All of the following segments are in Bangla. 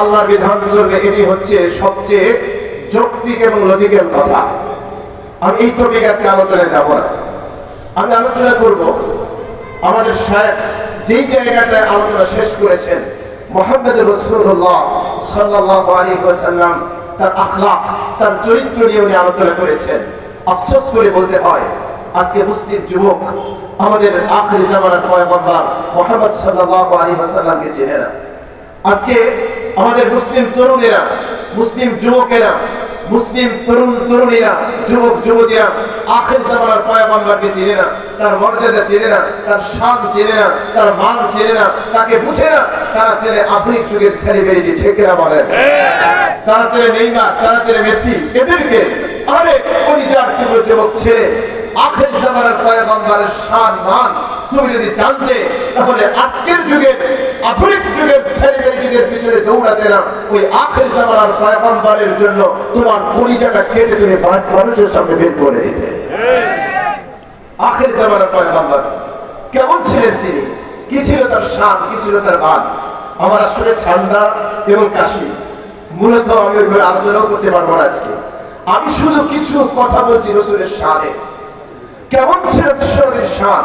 আল্লাহর বিধান চলবে এটি হচ্ছে সবচেয়ে যৌক্তিক এবং লজিক্যাল কথা। আমি এই টপিক আজকে আলোচনায় যাব না। আমি আলোচনা করব আমাদের সাহেব যেই জায়গাটায় আলোচনা শেষ করেছেন, মোহাম্মদ রসুল্লাহ সাল্লাহ আলী ওয়াসাল্লাম, তার আখলাক, তার চরিত্র নিয়ে উনি আলোচনা করেছেন। আফসোস করে বলতে হয়, আজকে মুসলিম যুবক আমাদের আখরি জামানার পয়গম্বর মোহাম্মদ সাল্লাহ আলী ওয়াসাল্লামকে চেনে না। আজকে আমাদের মুসলিম তরুণেরা, মুসলিম যুবকেরা, মুসলিম তরুণ তরুণীরা, যুবক যুবতীরা, আখের জামানার পয়গম্বরকে চেনে না, তার মর্যাদা চেনে না, তার শান চেনে না, তার মান চেনে না, তাকে বুঝে না, তারা চেনে আধুনিক যুগের সেলিব্রিটি ঠেকেরা বলেন? তারা চেনে নেইমার, তারা চেনে মেসি, এদেরকে আরে পরিচার যুব যুবক ছেড়ে আখের জামানার পয়গম্বরের শান, মান যদি জানতে, তাহলে আজকের যুগে আধুনিক যুগের সেলিব্রিটিদের পিছনে দৌড়াতে না, ওই আখের জন্য তোমার পরিচাটা কেটে তুমি মানুষের সামনে বের করে দিতে। আখের কেমন ছিলেন তিনি? কি ছিল তার শান কি ছিল তার আমার আসলে ঠান্ডা এবং কাশি। মূলত আমি ওইভাবে আলোচনাও করতে পারব না আজকে। আমি শুধু কিছু কথা বলছি রসুলের শানে কেমন ছিল শান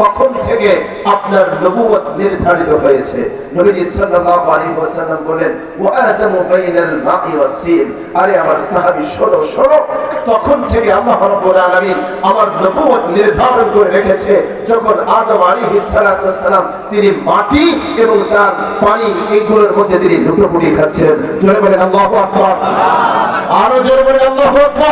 কখন থেকে আপনার নবুয়ত নির্ধারিত হয়েছে? নবীজি সাল্লাল্লাহু আলাইহি ওয়াসাল্লাম বলেন, ওয়া আদামু বাইনাল মাই আরে আমার সাহাবী, শোনো শোনো, তখন থেকে আল্লাহ রাব্বুল আলামিন আমার নবুয়ত নির্ধারণ করে রেখেছে। যখন আদম আলাইহিস সালাতু সালাম তিনি মাটি এবং তার পানি এইগুলোর মধ্যে তিনি লুটোপুটি খাচ্ছেন। জোরে বলেন, আল্লাহু আকবার। আরও জোরে বলেন, আল্লাহু আকবার।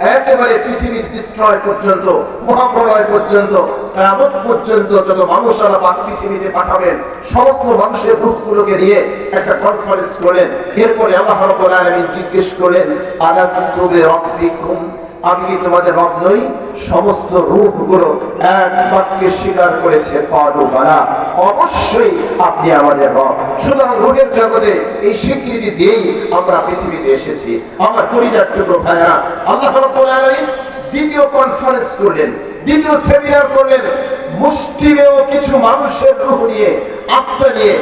একেবারে পৃথিবীর বিস্ময় পর্যন্ত, মহাপ্রলয় পর্যন্ত কামত পর্যন্ত যত মানুষ পাক পৃথিবীতে পাঠাবেন, সমস্ত মানুষের গ্রুপগুলোকে নিয়ে একটা কনফারেন্স করলেন। এরপরে আল্লাহ রাব্বুল আমি জিজ্ঞেস করলেন, আলাস্তু বিরাব্বিকুম? আমি কি তোমাদের রব নই? সমস্ত রূপগুলো এক বাক্যে স্বীকার করেছে। পাদু বালা, অবশ্যই আপনি আমাদের রব। সুতরাং রূহের জগতে এই স্বীকৃতি দিয়েই আমরা পৃথিবীতে এসেছি। আমার পরিবার টুকরো ভাইয়া আল্লাহ রাব্বুল দ্বিতীয় কনফারেন্স করলেন, দ্বিতীয় সেমিনার করলেন। মুষ্টিমেয় কিছু মানুষের রূহ নিয়ে, আত্মা নিয়ে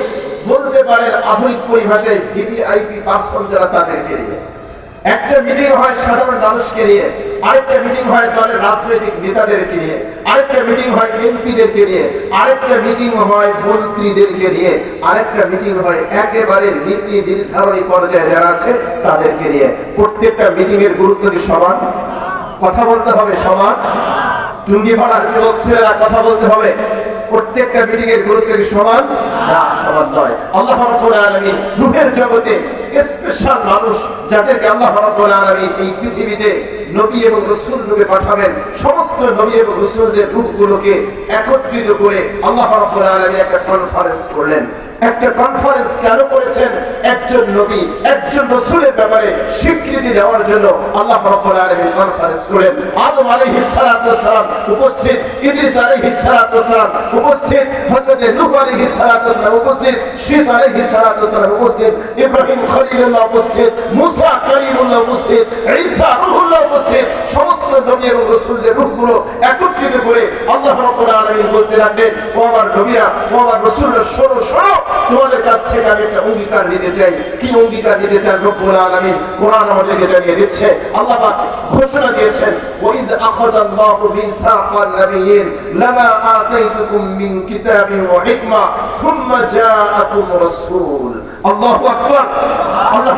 বলতে পারেন আধুনিক পরিভাষায় ভিভিআইপি পার্সন যারা তাদেরকে নিয়ে। একটা মিটিং হয় সাধারণ মানুষকে নিয়ে, আরেকটা মিটিং হয় দলের রাজনৈতিক নেতাদেরকে নিয়ে, আরেকটা মিটিং হয় এমপিদেরকে নিয়ে, আরেকটা মিটিং হয় মন্ত্রীদেরকে নিয়ে, আরেকটা মিটিং হয় একেবারে নীতি নির্ধারণী পর্যায়ে যারা আছে তাদেরকে নিয়ে। প্রত্যেকটা মিটিং এর গুরুত্ব কি সমান? কথা বলতে হবে সমান? টুঙ্গি পাড়ার যুবক ছেলেরা কথা বলতে হবে। প্রত্যেকটা মিটিং এর গুরুত্ব কি সমান? না, সমান নয়। আল্লাহ রাব্বুল আলামিন রূহের জগতে স্পেশাল মানুষ যাদেরকে আল্লাহ রাব্বুল আলামিন এই পৃথিবীতে নবী এবং রাসূল রূপে পাঠাবেন, সমস্ত নবী এবং রাসূলদের রূপগুলোকে একত্রিত করে আল্লাহ রাব্বুল আলামিন একটা কনফারেন্স করলেন। একটা কনফারেন্স কেন করেছেন? একজন নবী, একজন রসুলের ব্যাপারে স্বীকৃতি দেওয়ার জন্য আল্লাহ রাব্বুল আলামিন কনফারেন্স করেন আদম আলাইহিস সালাতু ওয়াসসালাম উপস্থিত, ইদ্রিস আলাইহিস সালাতু ওয়াসসালাম উপস্থিত, হযরত নূহ আলাইহিস ওয়াসসালাম উপস্থিত শীস আলাইহিস সালাতু ওয়াসসালাম উপস্থিত, ইব্রাহিম খলিলুল্লাহ উপস্থিত, মুসা কালিমুল্লাহ উপস্থিত, ঈসা রূহুল্লাহ উপস্থিত, সমস্ত নবী এবং রাসূলদের রূপগুলো একত্রিত করে আল্লাহ রাব্বুল আলামিন বলতে লাগলেন, ও আমার নবীরা, ও আমার রাসূলরা, শোনো শোনো, তোমাদের কাছ থেকে আমি একটা অঙ্গীকার নিতে চাই। কি অঙ্গীকার নিতে চান রব্বুল আলামিন? কোরআন আমাদেরকে জানিয়ে দিচ্ছে, আল্লাহ পাক ঘোষণা দিয়েছেন, ওয়াইদ আখাযাল্লাহু মিসাকান নাবিয়্যিন, লামা আতাইতুকুম মিন কিতাবিন ওয়া হিকমা সুম্মা জাআকুম রাসূল। আল্লাহু আল্লাহ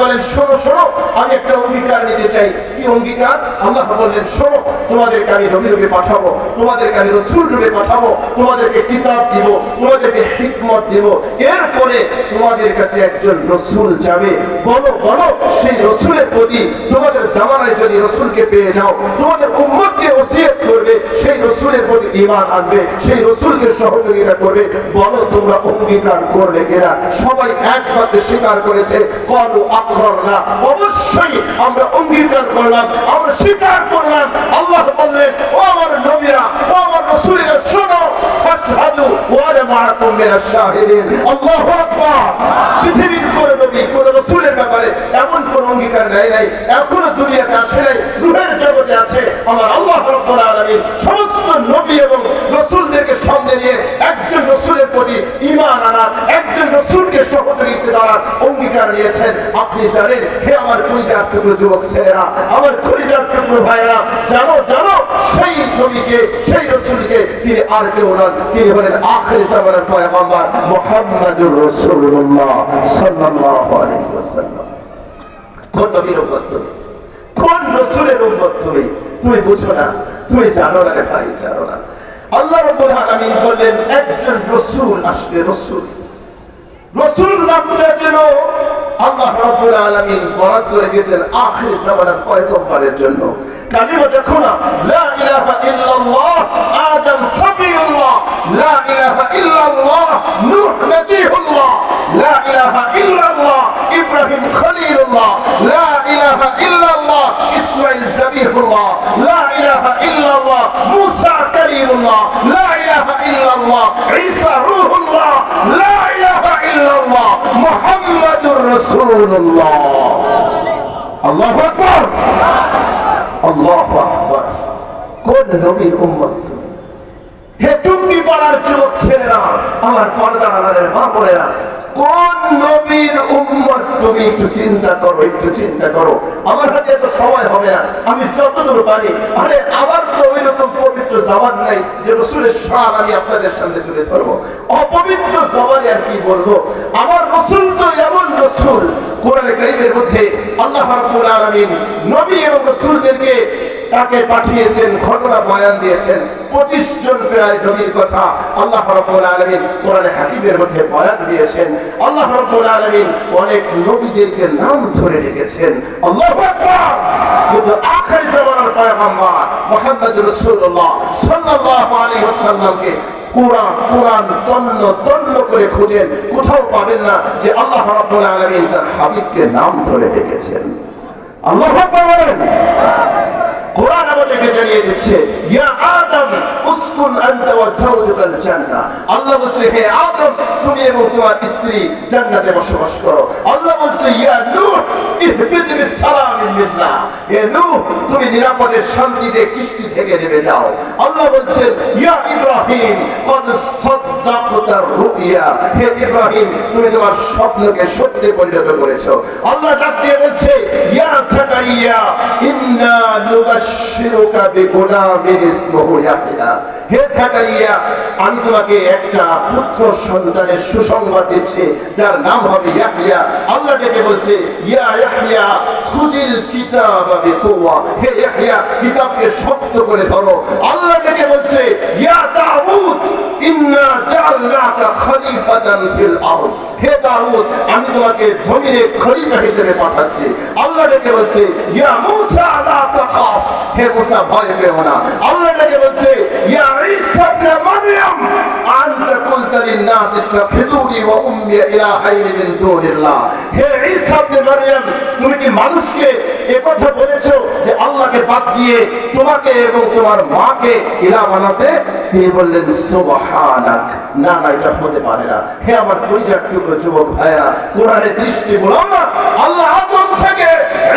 বলেন শোনো শোনো আমি একটা অঙ্গীকার নিতে চাই। কি অঙ্গীকার? আল্লাহ বললেন, শোনো, তোমাদেরকে আমি নবী রূপে পাঠাবো, তোমাদেরকে আমি রসুল রূপে পাঠাবো, তোমাদেরকে কিতাব দিব, তোমাদেরকে হিকমত দিব। এরপরে তোমাদের কাছে একজন রসুল যাবে। বলো বলো, সেই রসুলের প্রতি তোমাদের জামানায় যদি রসুলকে পেয়ে যাও, তোমাদের উম্মতকে ওসিয়ত করবে, সেই রসুলের প্রতি ঈমান আনবে, সেই রসুলকে সহযোগিতা করবে। বলো, তোমরা অঙ্গীকার করলে কিনা? সবাই একমাত্র স্বীকার করেছে, কলু আখর না অবশ্যই আমরা অঙ্গীকার করলাম। আমরা স্বীকার করলাম। আল্লাহ বললেন, ও আমার নবীরা, ও আমার রসুলেরা, শোনো, ফাশহাদু ওয়া আনা শাহিদিন। আল্লাহু আকবার। পৃথিবীর নবী রসুলের ব্যাপারে এমন কোন অঙ্গীকার নেয় নাই, এখনও দুনিয়াতে আসে নাই, রূহের জগতে আছে। আমার আল্লাহ রাব্বুল আলামিন সমস্ত নবী এবং রসুলদেরকে সামনে নিয়ে একজন রসুলের প্রতি ঈমান রসুলকে সহযোগিতা অঙ্গীকার নিয়েছেন। আপনি জানেন, হে আমার কলিজার টুকরো যুবক ছেলেরা, আমার কলিজার টুকরো ভাইয়েরা, জানো জানো, সেই নবীকে, সেই রসুলকে তিনি আর কেউ নন। তিনি হলেন আখেরি জামানার পয়গম্বর মুহাম্মাদুর রাসূলুল্লাহ সাল্লাল্লাহু আলাইহি ওয়াসাল্লাম। কোন নবীর তুমি? কোন রসুলের উম্মত তুমি? তুমি বুঝো না, তুমি জানো না রে ভাই, জানো না। আল্লাহ রাব্বুল আলামিন বললেন, একজন রসুল আসবে, রসুল। রসুল নামটা যেন আল্লাহ রাব্বুল আলামিন বরাদ্দ রেখেছেন আখির জামানার পয়গম্বরের জন্য। কালিমা দেখো না, লা ইলাহা ইল্লাল্লাহ, আদম সাফিউল্লাহ, লা ইলাহা ইল্লাল্লাহ, নূহ নবীউল্লাহ লা ইলাহা ইল্লাল্লাহ, ইব্রাহিম খলিলুল্লাহ, লা ইলাহা ইল্লাল্লাহ, ইসমাইল জাবিহুল্লাহ লা ইলাহা ইল্লাল্লাহ, মুসা কালিমুল্লাহ, লা ইলাহা ইল্লাল্লাহ, ঈসা রূহুল্লাহ, লা ইলাহা আমার একটু চিন্তা করো, একটু চিন্তা করো। আমার হাতে সময় হবে না, আমি যতদূর পারি। আরে আবার তো ওই রকম পবিত্র জবান নাই যে রসুলের সার আমি আপনাদের সামনে তুলে ধরবো। অপবিত্র জবানে আর কি বলব? আমার রসুল তো এমন রসুল, কোরআন কারিমের মধ্যে আল্লাহ রাব্বুল আলামিন নবী এবং রসুলদেরকে তাকে পাঠিয়েছেন, ঘটনা বয়ান দিয়েছেন। পঁচিশ জন প্রায় নবীর কথা আল্লাহ রব্বুল আলমিন কোরআনে হাকিমের মধ্যে বয়ান দিয়েছেন। আল্লাহ রব্বুল আলমিন অনেক নবীদেরকে নাম ধরে রেখেছেন আল্লাহ কিন্তু আখেরি জামানার পয়গম্বর মুহাম্মদ রাসূলুল্লাহ সাল্লাল্লাহু আলাইহি ওয়াসাল্লামকে কোরআন কোরআন তন্ন তন্ন করে খুঁজেন, কোথাও পাবেন না যে আল্লাহ রাব্বুল আলামিন তার হাবিবকে নাম ধরে রেখেছেন আল্লাহ আকবার বলেন। কোরআন আমাদেরকে জানিয়ে দিচ্ছে, ইয়া আদম, উসকুন আনতা ওয়া যাওজুকাল জান্নাহ। আল্লাহ বলছে, হে আদম, তুমি এবং তোমার স্ত্রী জান্নাতে বসবাস করো। আল্লাহ বলছে তুমি নিরাপদে শান্তিতে কিস্তি থেকে ইয়া ইব্রাহিম সত্যে পরিণত করেছ। আল্লাহ ডাক দিয়ে বলছে, ইয়া নুবাশশিরুকা বিগুলামিন ইসমুহু ইয়াহইয়া হে জাকারিয়া, আমি তোমাকে একটা পুত্র সন্তানের সুসংবাদ দিচ্ছি, যার নাম হবে ইয়াহইয়া আল্লাহ ডেকে বলছে, ইয়া ইয়াহইয়া খুজিল কিতাব বিকুওয়া। হে ইয়াহইয়া কিতাবকে শক্ত করে ধরো। আল্লাহ ডেকে বলছে, ইয়া দাউদ, ইন্না জাআলনাকা খলিফাতান ফিল আরদ। হে দাউদ, আমি তোমাকে জমিনে খলিফা হিসেবে পাঠাচ্ছি। আল্লাহ ডেকে বলছে, ইয়া মূসা, লা তাখাফ। হে মূসা, ভয় পেও না। আল্লাহ ডেকে বলছে, ইয়া ঈসা ইবনে মারইয়াম আনতা কুলতা লিন-নাস ইত্তাখিদুনি ওয়া উম্মি ইলাহাইন মিন দুনিল্লাহ। হে ঈসা ইবনে মারইয়াম তুমি কি মানুষকে একথা বলেছ যে আল্লাহকে বাদ দিয়ে তোমাকে এবং তোমার মাকে ইলা বানাতে? তিনি বললেন, সুবহানাক। না না, এটা হতে পারে না। হে আমার পরিচার টুকরো যুবক ভাইরা কোরআনের দৃষ্টি বলো না। আল্লাহ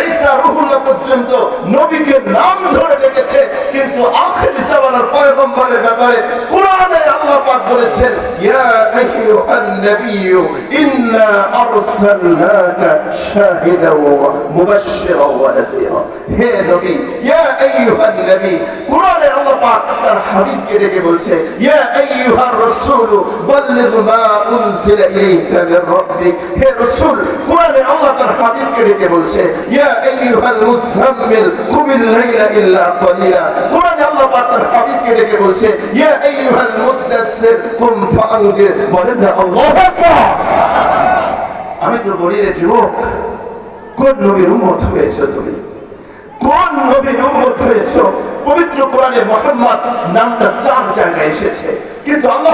ঈসা রুহুল্লাহ পর্যন্ত নবীকে নাম ধরে ডেকেছে, কিন্তু আখির জামানার পয়গম্বরের ব্যাপারে কোরআনে আল্লাহ পাক বলেছেন, ইয়া আইয়ুহান নাবিয়্যু, ইন্না আরসালনাকা শাহিদাও ওয়া মুবাশশিরাও ওয়া নাযীরা হে নবী, ইয়া আইয়ুহান নবী, কোরআনে আল্লাহ পাক তার হাবিবকে ডেকে বলছে, ইয়া আইয়ুহার রাসূল, বাল্লিগ মা উনজিলা ইলাইকা মির রাব্বিক। হে রাসূল, কোরআনে আল্লাহ তার হাবিবকে ডেকে বলছে আমি তো বলি রে যুবক, কোন নবীর উম্মত হয়েছে তুমি? কোন নবীর উম্মত হয়েছ? পবিত্র কোরআনে মোহাম্মদ নামটা চার জায়গায় এসেছে। কিন্তু আল্লাহ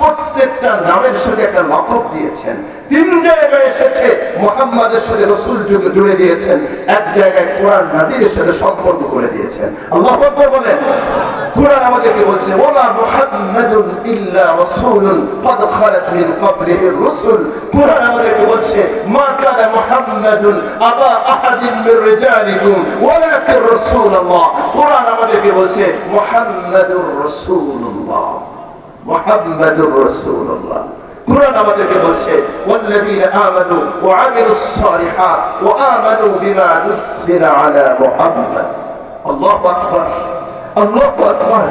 প্রত্যেকটা নামের সঙ্গে একটা লকব দিয়েছেন। তিন জায়গায় এসেছে, মোহাম্মদের সঙ্গে রসুল যুগে জুড়ে দিয়েছেন। এক জায়গায় কোরআন নাজিরের সাথে সম্পর্ক করে দিয়েছেন। আল্লাহ বলেন। কোরআন আমাদেরকে বলছে ওলা মুহাম্মাদুন ইল্লা রাসূলুন কদ খালাত মিন ক্বাবলিহি রাসূল। কোরআন আমাদেরকে বলছে, মা কানা মুহাম্মাদুন আবা আহাদিন মিন রিজালিকুম ওয়ালাকিন রাসূলুল্লাহ। কোরআন আমাদেরকে বলছে, মুহাম্মাদুর রাসূলুল্লাহ। মুহাম্মাদুর রাসূলুল্লাহ কোরআন আমাদেরকে বলছে والذين آمنوا وعملوا الصالحات وآمنوا بما نزل على محمد الله أكبر আল্লাহ আকবার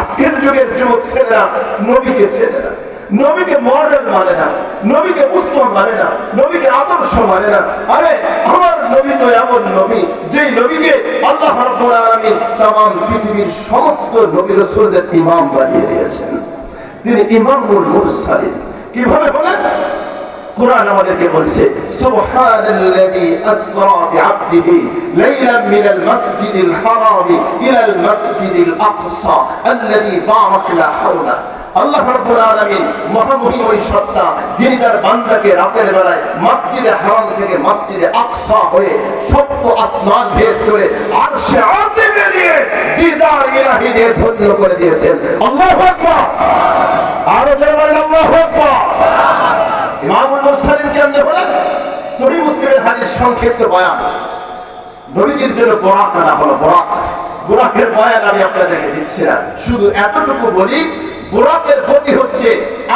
আজকের যুগের যুবক ছেলেরা নবীকে চেনে না নবীকে মডেল মানে না নবীকে উসমান মানে না নবীকে আদর্শ মানে না আরে আমার নবী তো এমন নবী যেই নবীকে আল্লাহ রাব্বুল আলামিন तमाम পৃথিবীর সমস্ত নবী রাসূলদের ইমাম বানিয়ে দিয়েছেন তিনি ইমামুল মুরসালিন। কীভাবে বলেন? কোরআন আমাদেরকে বলছে, সুবহানাল্লাযী আসরা বিআবদিহি লাইলাম মিনাল মাসজিদিল হারাম ইলাল মাসজিদিল আকসা আল্লাযী বারাকনা হাওলা। আল্লাহ রাব্বুল আলামিন মহামহিম ওই সত্তা, যিনি তার বান্দাকে রাতের বেলায় মসজিদে হারাম থেকে মসজিদে আকসা হয়ে সপ্ত আসমান ভেদ করে আরশে নিয়ে দিদার ইলাহি ধন্য করে দিয়েছেন। আকবার। আরও জোরে বলেন আকবার। মুসলিমের হাদিস সংক্ষিপ্ত বয়ান। নবীজির জন্য বরাক আনা হলো বরাক বোরাকের বয়ান আমি আপনাদেরকে দিচ্ছি না। শুধু এতটুকু বলি বোরাকের গতি হচ্ছে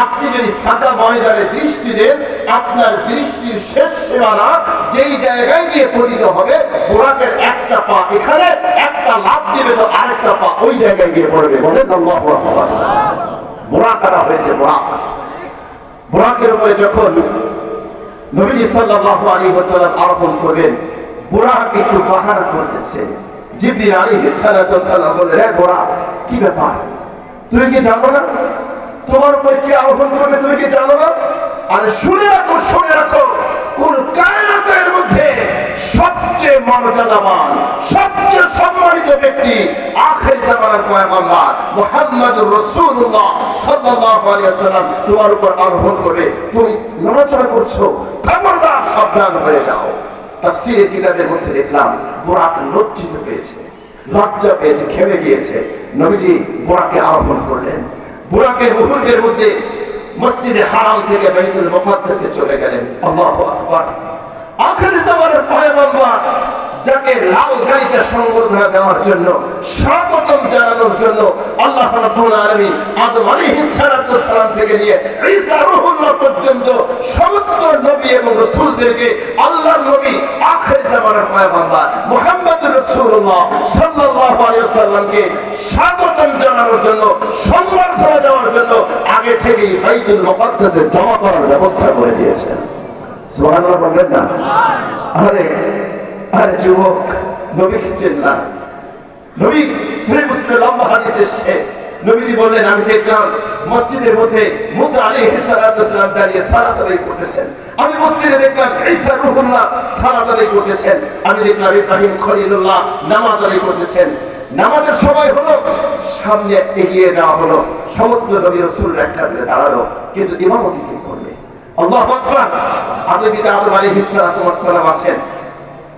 আপনি যদি ফাঁকা ময়দানে দৃষ্টি দেন, আপনার দৃষ্টির শেষ সীমানা যেই জায়গায় গিয়ে পতিত হবে, বোরাকের একটা পা এখানে, একটা লাভ দিবে তো আরেকটা পা ওই জায়গায় গিয়ে পড়বে। বলেন বোরাক আনা হয়েছে, বোরাক। বোরাকের উপরে যখন নবীজি সাল্লাল্লাহু আলাইহি ওয়াসাল্লাম আরোহণ করবেন, বোরাক একটু পাহারা করতেছে। জিবরিল সালাতু ওয়াসসালাম বললেন বোরাক, কি ব্যাপার? তুমি কি জানো না? তোমার উপরে কে আরোহণ করবে তুমি কি জানো না? আরে শুনে রাখো শুনে রাখো। কোন কায়নাতের মধ্যে সবচেয়ে মর্যাদাবান, সবচেয়ে সম্মানিত ব্যক্তি আখের জামানার পয়গম্বর মুহাম্মদুর রাসূলুল্লাহ সাল্লাল্লাহু আলাইহি ওয়াসাল্লাম তোমার উপর আরোহণ করবে তুমি নড়াচড়া করছ। খবরদার, সাবধান হয়ে যাও। তাফসীরের কিতাবের মধ্যে দেখলাম, বোরাক লজ্জিত পেয়েছে, লজ্জা পেয়েছে, খেলে গিয়েছে। নবীজি বোরাকে আরোহণ করলেন। বোরাকে মুহূর্তের মধ্যে মসজিদে হারাম থেকে বাইতুল মুকাদ্দাসে চলে গেলেন। আল্লাহু আকবার। আখের জামানের পয়গম্বর যাকে লাল গাড়িতে সংবর্ধনা দেওয়ার জন্য, স্বাগতম জানানোর জন্য আল্লাহ রাব্বুল আলামিন আদম আলাইহিস সালাতু থেকে নিয়ে পর্যন্ত সমস্ত নবী এবং রাসূলদেরকে আল্লাহর নবী আখের জামানের পয়গম্বর মুহাম্মদুর রাসূলুল্লাহ সাল্লাল্লাহু আলাইহি ওয়াসাল্লামকে স্বাগতম জানানোর জন্য সম্বর্ধনা দেওয়ার জন্য আগে থেকেই বাইতুল মুকাদ্দাসে জমা করার ব্যবস্থা করে দিয়েছেন। সুবহানাল্লাহ বলবেন না? আরে আরে যুবক, নবী খিচ্ছেন না। নবী শ্রী মুসলিমের লম্বা হাদিস এসছে। নবীজি বললেন, আমি দেখলাম মসজিদের মধ্যে মুসা আলাইহিস সালাতু সালাম দাঁড়িয়ে সালাত আদায় করতেছেন। আমি মসজিদে দেখলাম ঈসা রূহুল্লাহ সালাত আদায় করতেছেন। আমি দেখলাম ইব্রাহিম খলিলুল্লাহ নামাজ আদায় করতেছেন। নামাজের সময় হলো, সামনে এগিয়ে যাওয়া হলো। সমস্ত নবী রাসূল এক কাতারে দাঁড়াল, কিন্তু ইমামতি কে করবে? আল্লাহু আকবার। আদম পিতা আদম সালাতু ওয়াস আছেন।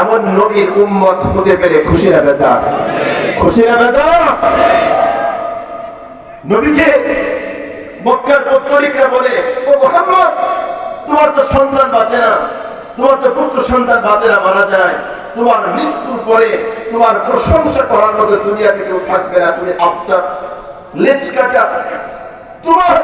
এমন নবীর উম্মত হতে পেরে খুশি না বেজা? খুশি না বেজা? নবীকে মক্কার পত্তরিকরা বলে, ও মোহাম্মদ, তোমার তো সন্তান বাঁচে না। তোমার তো পুত্র সন্তান বাঁচে না, মারা যায়। তোমার মৃত্যুর পরে তোমার প্রশংসা করার মতো দুনিয়াতে কেউ থাকবে না। তুমি আপনার লেজ কাটা তোমার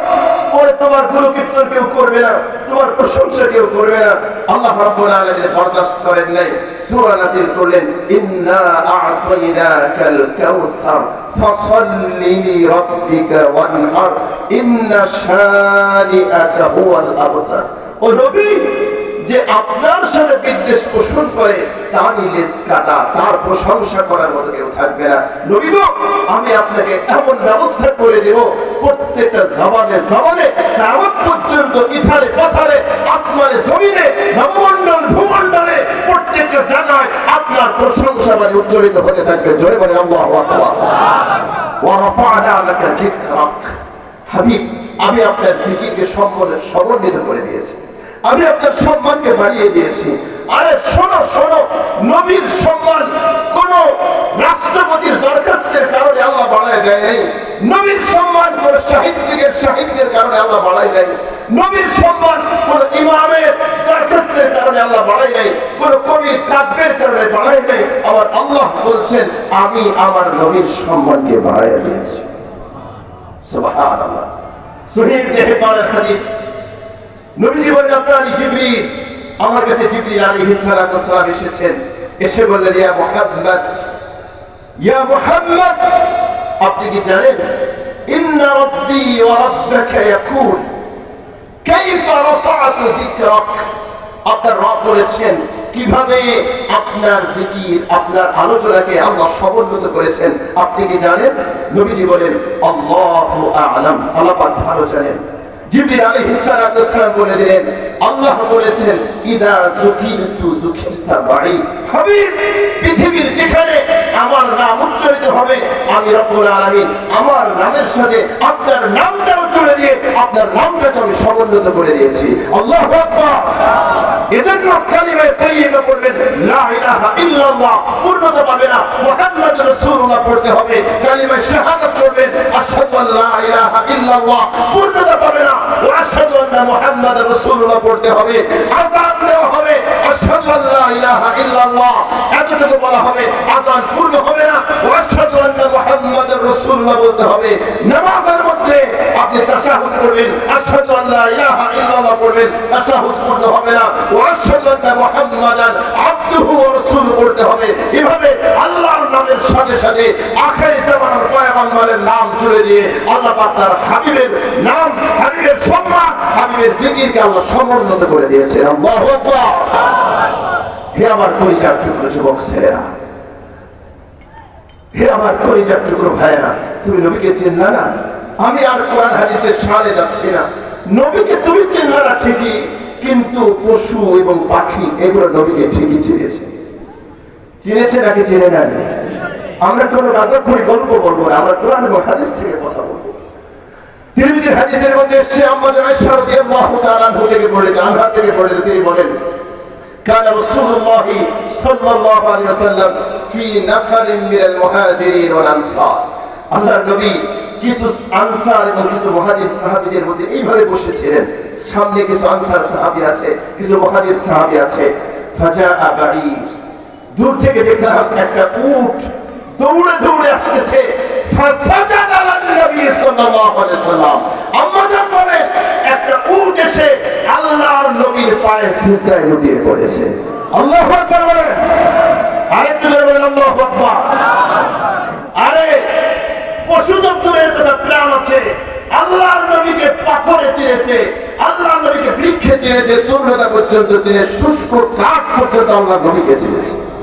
পরে তোমার গুরু কীর্তন কেউ করবে না, তোমার প্রশংসা কেউ করবে না। আল্লাহ রাব্বুল আলামিন বরদাস্ত করেন নাই, সূরা নাযিল করলেন, ইন্না আ'তাইনাকাল কাউসার ফসল্লি লিরাব্বিকা ওয়ানহার, ইন্না শানিআকা হুয়াল আবতার। ও নবী যে আপনার সাথে বিদ্বেষ পোষণ করে তারই লেস কাটা তার প্রশংসা করার মতো কেউ থাকবে না। নবী গো, আমি আপনাকে এমন ব্যবস্থা করে দেব প্রত্যেকটা জবানে জবানে কেমন পর্যন্ত ইথারে পাথারে আসমানে জমিনে নবমণ্ডল ভূমণ্ডলে প্রত্যেকটা জায়গায় আপনার প্রশংসা মানে উজ্জ্বলিত হতে থাকবে। জোরে বলে আমি আপনার জিকিরকে সম্মানে সমন্বিত করে দিয়েছি। আমি আপনার সম্মানকে বাড়িয়ে দিয়েছি। আরে শোনো শোনো, নবীর সম্মান কোন রাষ্ট্রপতির দরখাস্তের কারণে আল্লাহ বাড়ায় দেয় নাই। নবীর সম্মান কোন সাহিত্যিকের সাহিত্যের কারণে আল্লাহ বাড়ায় নাই। নবীর সম্মান কোন ইমামের দরখাস্তের কারণে আল্লাহ বাড়াই নাই। কোন কবির কাব্যের কারণে বাড়াই নাই। আবার আল্লাহ বলছেন, আমি আমার নবীর সম্মানকে বাড়াইয়া দিয়েছি। সুবহানাল্লাহ। সহিহ হাদিস নবীজি আপনার জিবরিল আমার কাছে আলাইহিস সালাতু ওয়াসসালাম এসেছেন। এসে বললেন, ইয়া মুহাম্মদ ইয়া মুহাম্মদ, আপনি কি জানেন রাব্বি ওয়া ইয়াকুল, কাইফা রাফা'তু যিকরাক। আপনার রব বলেছেন, কীভাবে আপনার জিকির, আপনার আলোচনাকে আল্লাহ সমন্বিত করেছেন? আপনি কি জানেন? নবীজি বলেন, আল্লাহু আ'লাম। আল্লাহ ভালো জানেন। জিবরিল আলাইহিস সালাতু বলে দিলেন আল্লাহ বলেছেন ইদা যুকিরতু যুকিরতা মাই হাবিব পৃথিবীর যেখানে আমার নাম উচ্চারিত হবে। আমি রব্বুল আলামিন আমার নামের সাথে আপনার নামটাও জুড়ে দিয়ে আপনার নামটাকে আমি সমন্বিত করে দিয়েছি। আল্লাহু এজন্য কালিমায়ে তাইয়্যিবা পড়বেন লা ইলাহা ইল্লাল্লাহ। পূর্ণতা পাবে না। মুহাম্মাদুর রাসূলুল্লাহ পড়তে হবে। কালিমায়ে শাহাদাত পড়বেন, আশহাদু আল লা ইলাহা ইল্লাল্লাহ। পূর্ণতা পাবে না। ওয়া আশহাদু আন্না মুহাম্মাদুর রাসূলুল্লাহ পড়তে হবে। আযান দেওয়া হবে, আশহাদু আল লা ইলাহা ইল্লাল্লাহ। এতটুকু বলা হবে আযান পূর্ণ হবে না ওয়া আশহাদু আন্না মুহাম্মাদুর রাসূলুল্লাহ বলতে হবে নামাজের মধ্যে আপনি তাশাহুদ পড়বেন আশহাদু আল লা ইলাহা ইল্লাল্লাহ পড়বেন তাশাহুদ হবে না। মুহাম্মাদান ওয়া পড়তে হবে। এভাবে আল্লাহর নামের সাথে সাথে আখেরি জামানার পয়গম্বরের নাম দিয়ে আল্লাহ পাক তার হাবিবের নাম, হাবিবের সম্মান, হাবিবের জিকিরকে আল্লাহ সমুন্নত করে দিয়েছেন। আল্লাহু আকবার। হে আমার পরিচার টুকরো যুবক ছেলেরা, হে আমার টুকরো ভাইয়েরা, তুমি নবীকে চিনলা না? আমি আর কোরআন হাদিসের সালে যাচ্ছি না। নবীকে তুমি চিনলা না ঠিকই কিন্তু পশু এবং পাখি এগুলো নবীকে ঠিকই চিনেছে চিনেছে নাকি চিনে না আমরা কোনো রাজা করে গল্প বলবো না আমরা কোরআন এবং হাদিস থেকে কথা বলবো তিরমিজির হাদিসের মধ্যে এসেছে আমাদের আয়েশা রাদিয়াল্লাহু তাআলা আনহা থেকে পড়ে আনহা থেকে পড়ে তিনি বলেন كان رسول الله صلى الله عليه وسلم في نفر من المهاجرين والانصار আল্লাহর নবী কিছু আনসার এবং কিছু মহাজির সাহাবীদের মধ্যে এইভাবে বসেছিলেন। সামনে কিছু আনসার সাহাবী আছে, কিছু মহাজির সাহাবী আছে। ফাজা দূর থেকে দেখলাম একটা দৌড়ে দৌড়ে আসতেছে। এসে আল্লাহর নবীর পায়ে লুটিয়ে পড়েছে। আল্লাহু আরেকটু বলেন আল্লাহু আকবার আরে কথা প্রাণ আছে। নবীকে পাথরে চিনেছে আল্লাহ নবীকে বৃক্ষে চিনেছে তরুণতা পর্যন্ত চিনে, শুষ্ক কাঠ পর্যন্ত আল্লাহ নবীকে চিনেছে।